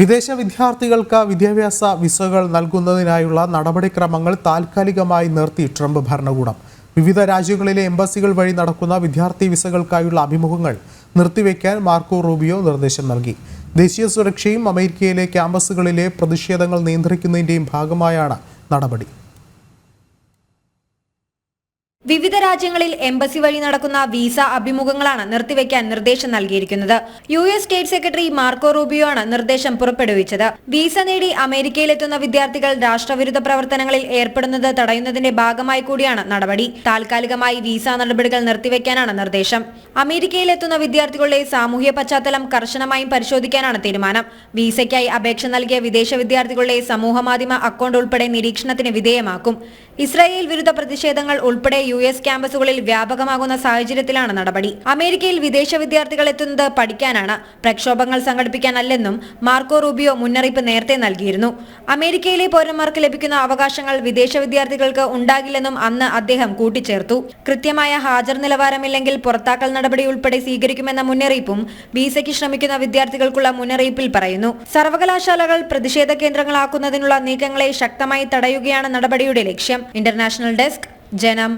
വിദേശ വിദ്യാർത്ഥികൾക്ക് വിദ്യാഭ്യാസ വിസകൾ നൽകുന്നതിനായുള്ള നടപടിക്രമങ്ങൾ താൽക്കാലികമായി നിർത്തി ട്രംപ് ഭരണകൂടം. വിവിധ രാജ്യങ്ങളിലെ എംബസികൾ വഴി നടക്കുന്ന വിദ്യാർത്ഥി വിസകൾക്കായുള്ള അഭിമുഖങ്ങൾ നിർത്തിവെക്കാൻ മാർക്കോ റൂബിയോ നിർദ്ദേശം നൽകി. ദേശീയ സുരക്ഷയും അമേരിക്കയിലെ ക്യാമ്പസുകളിലെ പ്രതിഷേധങ്ങൾ നിയന്ത്രിക്കുന്നതിന്റെയും ഭാഗമായാണ് നടപടി. വിവിധ രാജ്യങ്ങളിൽ എംബസി വഴി നടക്കുന്ന വിസ അഭിമുഖങ്ങളാണ് നിർത്തിവെക്കാൻ നിർദ്ദേശം നൽകിയിരിക്കുന്നത്. U S state secretary Marco Rubio ആണ് നിർദ്ദേശം പുറപ്പെടുവിച്ചത്. വിസ നേടി അമേരിക്കയിലെത്തുന്ന വിദ്യാർത്ഥികൾ രാഷ്ട്രവിരുദ്ധ പ്രവർത്തനങ്ങളിൽ ഏർപ്പെടുന്നത് തടയുന്നതിന്റെ ഭാഗമായി കൂടിയാണ് നടപടി. താൽക്കാലികമായി വിസ നടപടികൾ നിർത്തിവെക്കാനാണ് നിർദ്ദേശം. അമേരിക്കയിലെത്തുന്ന വിദ്യാർത്ഥികളുടെ സാമൂഹ്യ പശ്ചാത്തലം കർശനമായും പരിശോധിക്കാനാണ് തീരുമാനം. വിസയ്ക്കായി അപേക്ഷ നൽകിയ വിദേശ വിദ്യാർത്ഥികളുടെ സമൂഹമാധ്യമ അക്കൗണ്ട് ഉൾപ്പെടെ നിരീക്ഷണത്തിന് വിധേയമാക്കും. ഇസ്രായേൽ വിരുദ്ധ പ്രതിഷേധങ്ങൾ ഉൾപ്പെടെ യു എസ് ക്യാമ്പസുകളിൽ വ്യാപകമാകുന്ന സാഹചര്യത്തിലാണ് നടപടി. അമേരിക്കയിൽ വിദേശ വിദ്യാർത്ഥികൾ എത്തുന്നത് പഠിക്കാനാണ്. പ്രക്ഷോഭങ്ങൾ സംഘടിപ്പിക്കാനല്ലെന്നും മാർക്കോ റൂബിയോ മുന്നറിയിപ്പ് നേരത്തെ നൽകിയിരുന്നു. അമേരിക്കയിലെ പൗരന്മാർക്ക് ലഭിക്കുന്ന അവകാശങ്ങൾ വിദേശ വിദ്യാർത്ഥികൾക്ക് ഉണ്ടാകില്ലെന്നും അന്ന് അദ്ദേഹം കൂട്ടിച്ചേർത്തു. കൃത്യമായ ഹാജർ നിലവാരമില്ലെങ്കിൽ പുറത്താക്കൽ നടപടി ഉൾപ്പെടെ സ്വീകരിക്കുമെന്ന മുന്നറിയിപ്പും വിസയ്ക്ക് ശ്രമിക്കുന്ന വിദ്യാർത്ഥികൾക്കുള്ള മുന്നറിയിപ്പിൽ പറയുന്നു. സർവകലാശാലകൾ പ്രതിഷേധ കേന്ദ്രങ്ങളാക്കുന്നതിനുള്ള നീക്കങ്ങളെ ശക്തമായി തടയുകയാണ് നടപടിയുടെ ലക്ഷ്യം. ഇന്റർനാഷണൽ ഡെസ്ക് ജനം.